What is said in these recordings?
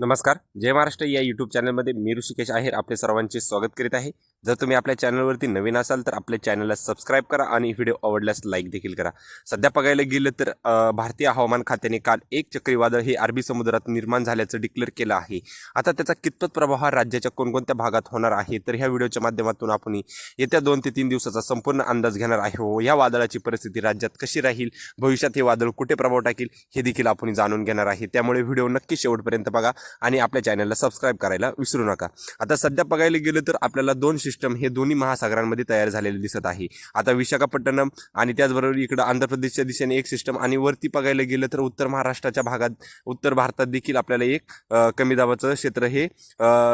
नमस्कार. जय महाराष्ट्र. या यूट्यूब चॅनलमध्ये मी ऋषिकेश आहेर. आपले सर्वांचे स्वागत करीत आहे. जर तुम्ही आपल्या चॅनलवरती नवीन असाल तर आपल्या चॅनलला सबस्क्राईब करा आणि व्हिडिओ आवडल्यास लाईक देखील करा. सध्या बघायला गेलं तर भारतीय हवामान खात्याने काल एक चक्रीवादळ हे अरबी समुद्रात निर्माण झाल्याचं डिक्लेअर केलं आहे. आता त्याचा कितपत प्रभाव हा राज्याच्या कोणकोणत्या भागात होणार आहे? तर ह्या व्हिडिओच्या माध्यमातून आपण येत्या दोन ते तीन दिवसाचा संपूर्ण अंदाज घेणार आहे. हो या वादळाची परिस्थिती राज्यात कशी राहील? भविष्यात हे वादळ कुठे प्रभाव टाकेल? हे देखील आपण जाणून घेणार आहे. त्यामुळे व्हिडिओ नक्की शेवटपर्यंत बघा आणि आपल्या चॅनलला सबस्क्राईब करायला विसरू नका. आता सध्या बघायला गेलं तर आपल्याला दोन सिस्टम हे दोन्ही महासागरांमध्ये तयार झालेले दिसत आहे. आता विशाखापट्टणम आणि त्याचबरोबर इकडं आंध्र प्रदेशच्या दिशेने एक सिस्टम आणि वरती बघायला गेलं तर उत्तर महाराष्ट्राच्या भागात उत्तर भारतात देखील आपल्याला एक कमी दाबाचं क्षेत्र हे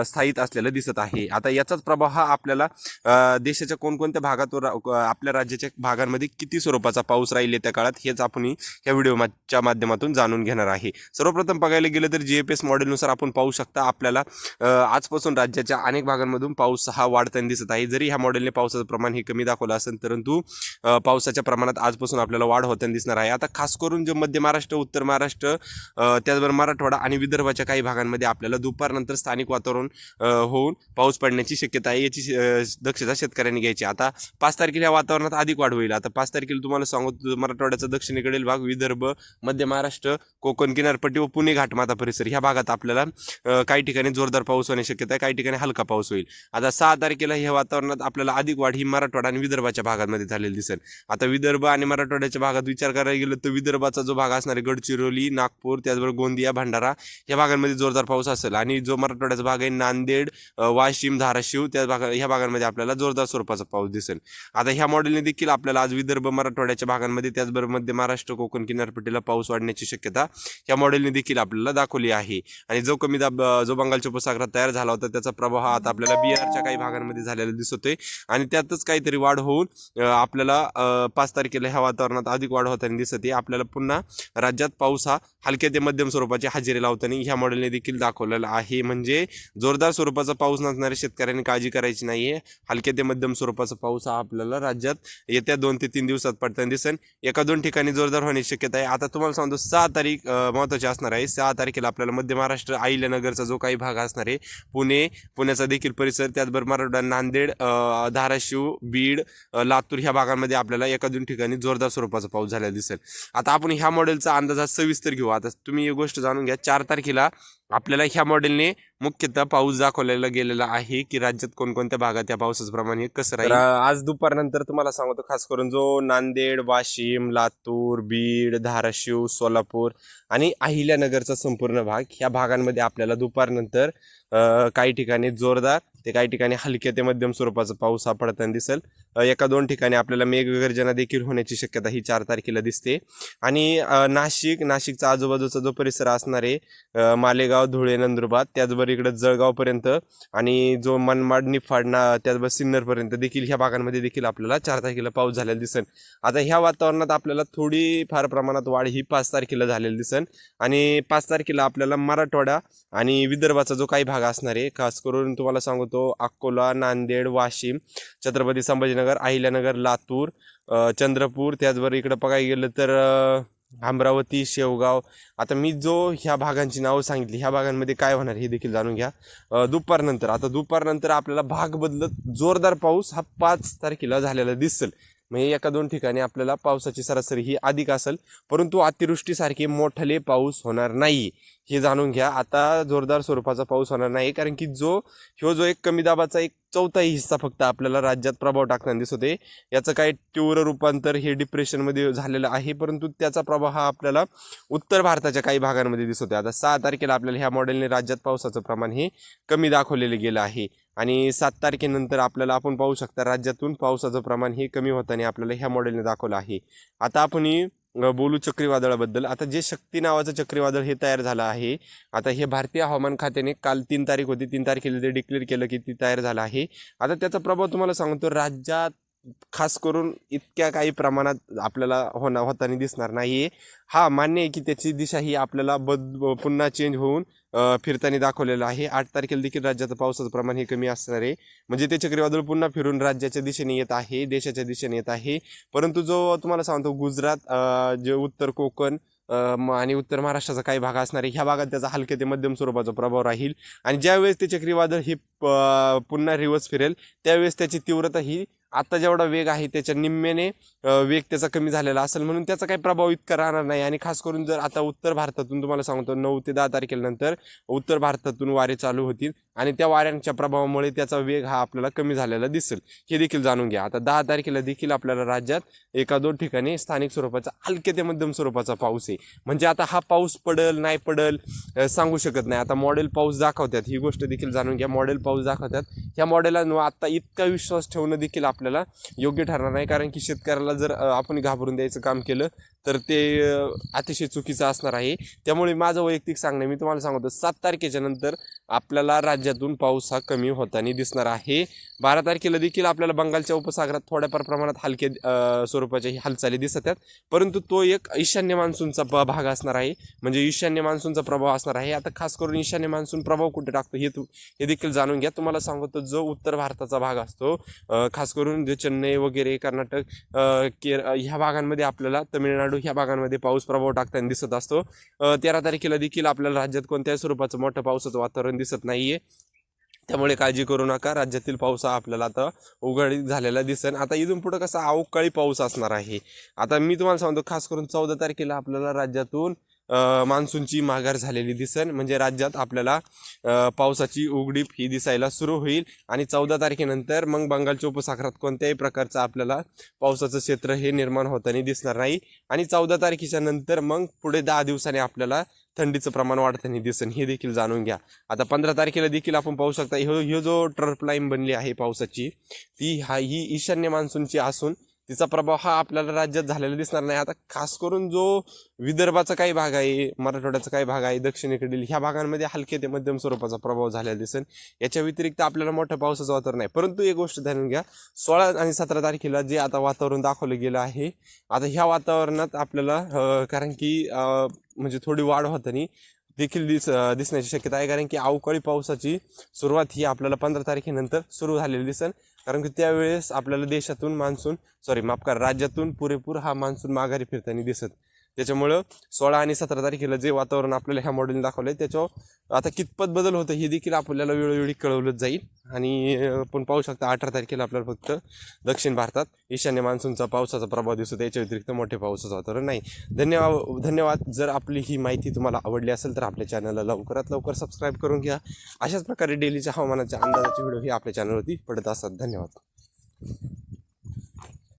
स्थायित असलेलं दिसत आहे. आता याचाच प्रभाव हा आपल्याला देशाच्या कोणकोणत्या भागातवर आपल्या राज्याच्या भागांमध्ये किती स्वरूपाचा पाऊस राहील येत्या काळात हेच आपण या व्हिडिओच्या माध्यमातून जाणून घेणार आहे. सर्वप्रथम बघायला गेलं तर जी एफ एस मॉडेलनुसार आपण पाहू शकता आपल्याला आजपासून राज्याच्या अनेक भागांमधून पाऊस हा वाढताना दिसत आहे. जरी ह्या मॉडेलने पावसाचं प्रमाण हे कमी दाखवलं असेल परंतु पावसाच्या प्रमाणात आजपासून आपल्याला वाढ होताना दिसणार आहे. आता खास करून जे मध्य महाराष्ट्र उत्तर महाराष्ट्र त्याचबरोबर मराठवाडा आणि विदर्भाच्या काही भागांमध्ये आपल्याला दुपारनंतर स्थानिक वातावरण होऊन पाऊस पडण्याची शक्यता आहे. याची दक्षता शेतकऱ्यांनी घ्यायची. आता पाच तारखेला या वातावरणात अधिक वाढ होईल. आता पाच तारखेला तुम्हाला सांगू मराठवाड्याचा दक्षिणेकडील भाग विदर्भ मध्य महाराष्ट्र कोकण किनारपट्टी व पुणे घाटमाता परिसर. ह्या भागात आपल्याला काही ठिकाणी जोरदार पाऊस होण्याची शक्यता आहे. काही ठिकाणी हलका पाऊस होईल. आता सहा तारखेला ह्या वातावरणात आपल्याला अधिक वाढ ही मराठवाडा आणि विदर्भाच्या भागामध्ये झालेली दिसेल. आता विदर्भ आणि मराठवाड्याच्या भागात विचार करायला गेलं तर विदर्भाचा जो भाग असणार आहे गडचिरोली नागपूर त्याचबरोबर गोंदिया भंडारा या भागांमध्ये जोरदार पाऊस असेल. आणि जो मराठवाड्याचा भाग आहे नांदेड वाशिम धाराशिव त्या भागा ह्या भागांमध्ये आपल्याला जोरदार स्वरूपाचा पाऊस दिसेल. आता ह्या मॉडेलने देखील आपल्याला आज विदर्भ मराठवाड्याच्या भागांमध्ये त्याचबरोबर मध्य महाराष्ट्र कोकण किनारपट्टीला पाऊस वाढण्याची शक्यता या मॉडेलने देखील आपल्याला दाखवली आहे. आणि जो कमी दाब जो बंगालच्या उपसागरात तयार झाला होता त्याचा प्रभाव हा आता आपल्याला बिहारच्या काही भागांमध्ये झालेला दिसतोय. आणि त्यातच काहीतरी वाढ होऊन आपल्याला पाच तारखेला ह्या वातावरणात अधिक वाढ होताना दिसत आहे. आपल्याला पुन्हा राज्यात पाऊस हा हलक्या ते मध्यम स्वरूपाची हजेरी लावताना ह्या मॉडेलने देखील दाखवलेला आहे. म्हणजे जोरदार स्वरूपाचा पाऊस नसणाऱ्या शेतकऱ्यांनी काळजी करायची नाहीये. हलक्या ते मध्यम स्वरूपाचा पाऊस हा आपल्याला राज्यात येत्या दोन ते तीन दिवसात पडताना दिसेल. एका दोन ठिकाणी जोरदार होण्याची शक्यता आहे. आता तुम्हाला सांगतो सहा तारीख महत्त्वाची असणार आहे. सहा तारखेला आपल्याला मध्य महाराष्ट्र अहिल्यानगरचा जो काही भाग असणार आहे पुणे पुण्याचा देखील परिसर त्याचबरोबर मराठा नांदेड धाराशिव बीड लातूर ह्या भागांमध्ये आपल्याला एका दोन ठिकाणी जोरदार स्वरूपाचा पाऊस झालेला दिसेल. आता आपण ह्या मॉडेलचा अंदाज हा सविस्तर घेऊ. आता तुम्ही ही गोष्ट जाणून घ्या. चार तारखेला आपल्याला ह्या मॉडेलने मुख्यतः पाऊस दाखवलेला गेलेला आहे की राज्यात कोणकोणत्या भागात या पावसाचं प्रमाण हे कसं राहील? आज दुपारनंतर तुम्हाला सांगतो खास करून जो नांदेड वाशिम लातूर बीड धाराशिव सोलापूर आणि अहिल्यानगरचा संपूर्ण भाग ह्या भागांमध्ये आपल्याला दुपारनंतर काही ठिकाणी जोरदार ते काही ठिकाणी हलक्या ते मध्यम स्वरूपाचा पाऊस हा पडताना दिसेल. एका दोन ठिकाणी आपल्याला मेघगर्जना देखील होण्याची शक्यता ही चार तारखेला दिसते. आणि नाशिक नाशिकचा आजूबाजूचा जो परिसर असणार आहे मालेगाव धुळे नंदुरबार त्याचबरोबर इकडं जळगावपर्यंत आणि जो मनमाड निफाडना त्याचबरोबर सिन्नरपर्यंत देखील ह्या भागांमध्ये देखील आपल्याला चार तारखेला पाऊस झालेला दिसन आता ह्या वातावरणात आपल्याला थोडी फार प्रमाणात वाढ ही पाच तारखेला झालेली दिसन आणि पाच तारखेला आपल्याला मराठवाडा आणि विदर्भाचा जो काही भाग असणार आहे खास करून तुम्हाला सांगतो अकोला नांदेड वाशिम छत्रपती संभाजी संभाजीनगर अहिल्यानगर लातूर चंद्रपूर त्याचबरोबर इकडं बघायला गेलं तर अमरावती शेवगाव. आता मी जो ह्या भागांची नावं सांगितली ह्या भागांमध्ये काय होणार हे देखील जाणून घ्या. दुपारनंतर. आता दुपारनंतर आपल्याला भाग बदलत जोरदार पाऊस हा पाच तारखेला झालेला दिसेल. म्हणजे एका दोन ठिकाणी आपल्याला पावसाची सरासरी ही अधिक असेल. परंतु अतिवृष्टीसारखे मोठले पाऊस होणार नाही. हे जाणून घ्या. आता जोरदार स्वरूपाचा पाऊस होणार नाही. कारण की जो ह्यो जो एक कमी दाबाचा एक चौथाही हिस्सा फक्त आपल्याला राज्यात प्रभाव टाकताना दिसत आहे याचं काही तीव्र रूपांतर हे डिप्रेशनमध्ये झालेलं आहे. परंतु त्याचा प्रभाव हा आपल्याला उत्तर भारताच्या काही भागांमध्ये दिसत होते. आता सहा तारखेला आपल्याला ह्या मॉडेलने राज्यात पावसाचं प्रमाण हे कमी दाखवलेलं गेलं आहे. आणि सात तारखेनंतर आपल्याला आपण पाहू शकता राज्यातून पावसाचं प्रमाण हे कमी होताना आपल्याला ह्या मॉडेलने दाखवलं आहे. आता आपण बोलू चक्रीवादळाबद्दल. आता जे शक्ती नावाचं चक्रीवादळ हे तयार झालं आहे आता हे भारतीय हवामान खात्याने काल तीन तारीख होती. तीन तारखेला ते डिक्लेअर केलं की ती तयार झालं आहे. आता त्याचा प्रभाव तुम्हाला सांगतो राज्यात खास करून इतक्या काही प्रमाणात आपल्याला होणार होताना दिसणार नाही. हा मान्य आहे की त्याची दिशा ही आपल्याला बद पुन्हा चेंज होऊन फिरताना दाखवलेलं आहे. आठ तारखेला देखील राज्याचं पावसाचं प्रमाण हे कमी असणार आहे. म्हणजे ते चक्रीवादळ पुन्हा फिरून राज्याच्या दिशेने येत आहे देशाच्या दिशेने येत आहे. परंतु जो तुम्हाला सांगतो गुजरात जे उत्तर कोकण म- आणि उत्तर महाराष्ट्राचा काही भाग असणार आहे ह्या भागात त्याचा हलके ते मध्यम स्वरूपाचा प्रभाव राहील. आणि ज्यावेळेस ते चक्रीवादळ हे प- पुन्हा रिवर्स फिरेल त्यावेळेस त्याची तीव्रता ही आत्ता जेवढा वेग आहे त्याच्या निम्म्याने वेग त्याचा कमी झालेला असेल म्हणून त्याचा काही प्रभाव इतका राहणार नाही. आणि खास करून जर आता उत्तर भारतातून तुम्हाला सांगतो नऊ ते दहा तारखेनंतर उत्तर भारतातून वारे चालू होतील आणि त्या वाऱ्यांच्या प्रभावामुळे त्याचा वेग हा आपल्याला कमी झालेला दिसेल. हे देखील जाणून घ्या. आता दहा तारखेला देखील आपल्याला राज्यात एका दोन ठिकाणी स्थानिक स्वरूपाचा हलके ते मध्यम स्वरूपाचा पाऊस आहे. म्हणजे आता हा पाऊस पडल नाही पडल सांगू शकत नाही. आता मॉडेल पाऊस दाखवतात. ही गोष्ट देखील जाणून घ्या. मॉडेल पाऊस दाखवतात. ह्या मॉडेलांवर आता इतका विश्वास ठेवणं देखील आपल्याला योग्य ठरणार नाही. कारण की शेतकऱ्याला जर आपण घाबरून द्यायचं काम केलं तर ते अतिशय चुकीचं असणार आहे. त्यामुळे माझं वैयक्तिक सांगणं मी तुम्हाला सांगतो सात तारखेच्या नंतर आपल्याला राज्यातून पाऊस हा कमी होताना दिसणार आहे. बारा तारखेला देखील आपल्याला बंगालच्या उपसागरात थोड्याफार प्रमाणात हलके स्वरूपाच्या हालचाली दिसत आहेत. परंतु तो एक ईशान्य मान्सूनचा प- भाग असणार आहे. म्हणजे ईशान्य मान्सूनचा प्रभाव असणार आहे. आता खास करून ईशान्य मान्सून प्रभाव कुठे टाकतो हे तू हे देखील जाणून घ्या. तुम्हाला सांगतो जो उत्तर भारताचा भाग असतो खास करून जे चेन्नई वगैरे कर्नाटक केर ह्या भागांमध्ये आपल्याला तमिळनाडू ह्या भागांमध्ये पाऊस प्रभाव टाकताना दिसत असतो. तेरा तारखेला देखील आपल्याला राज्यात कोणत्याही स्वरूपाचं मोठं पावसाचं वातावरण दिसत नाहीये. त्यामुळे काळजी करू नका. राज्यातील पाऊस हा आपल्याला आता उघडीत झालेला दिसेल. आता इथून पुढं कसा अवकाळी पाऊस असणार आहे. आता मी तुम्हाला सांगतो खास करून चौदा तारखेला आपल्याला राज्यातून मान्सूनची माघार झालेली दिसेल. म्हणजे राज्यात आपल्याला पावसाची उघडीप ही दिसायला सुरू होईल. आणि चौदा तारखेनंतर मग बंगालच्या उपसागरात कोणत्याही प्रकारचं आपल्याला पावसाचं क्षेत्र हे निर्माण होताना दिसणार नाही. आणि चौदा तारखेच्या नंतर मग पुढे दहा दिवसांनी आपल्याला थंडीचं प्रमाण वाढताना दिसेल हे देखील जाणून घ्या. आता पंधरा तारखेला देखील आपण पाहू शकता ह्यो ह्यो जो ट्रफ लाईन बनली आहे पावसाची ती हा ही ईशान्य मान्सूनची असून तिचा प्रभाव हा आपल्याला राज्यात झालेला दिसणार नाही. आता खास करून जो विदर्भाचा काही भाग आहे मराठवाड्याचा काही भाग आहे दक्षिणेकडील ह्या भागांमध्ये हलके ते मध्यम स्वरूपाचा प्रभाव झालेला दिसेल. याच्या व्यतिरिक्त आपल्याला मोठ्या पावसाचं वातावरण नाही परंतु एक गोष्ट ध्यान घ्या. सोळा आणि सतरा तारखेला जे आता वातावरण दाखवलं गेलं आहे आता ह्या वातावरणात आपल्याला कारण की म्हणजे थोडी वाढ होतानी देखील दिस दिसण्याची शक्यता आहे. कारण की अवकाळी पावसाची सुरुवात ही आपल्याला पंधरा तारखेनंतर सुरू झालेली दिसेल. कारण की त्यावेळेस आपल्याला देशातून मान्सून सॉरी माफ करा राज्यातून पुरेपूर हा मान्सून माघारी फिरताना दिसत. त्याच्यामुळं सोळा आणि सतरा तारखेला जे वातावरण आपल्याला ह्या मॉडेलने दाखवलं आहे त्याच्यावर आता कितपत बदल होतं हे देखील आपल्याला वेळोवेळी कळवलं जाईल. आणि आपण पाहू शकता अठरा तारखेला आपल्याला फक्त दक्षिण भारतात ईशान्य मान्सूनचा पावसाचा प्रभाव दिसतो याच्या व्यतिरिक्त मोठे पावसाचं वातावरण नाही. धन्यवाद धन्यवाद. जर आपली ही माहिती तुम्हाला आवडली असेल तर आपल्या चॅनलला लवकरात लवकर सबस्क्राईब करून घ्या. अशाच प्रकारे डेलीच्या हवामानाच्या अंदाजाचे व्हिडिओ हे आपल्या चॅनलवरती पडत असतात. धन्यवाद.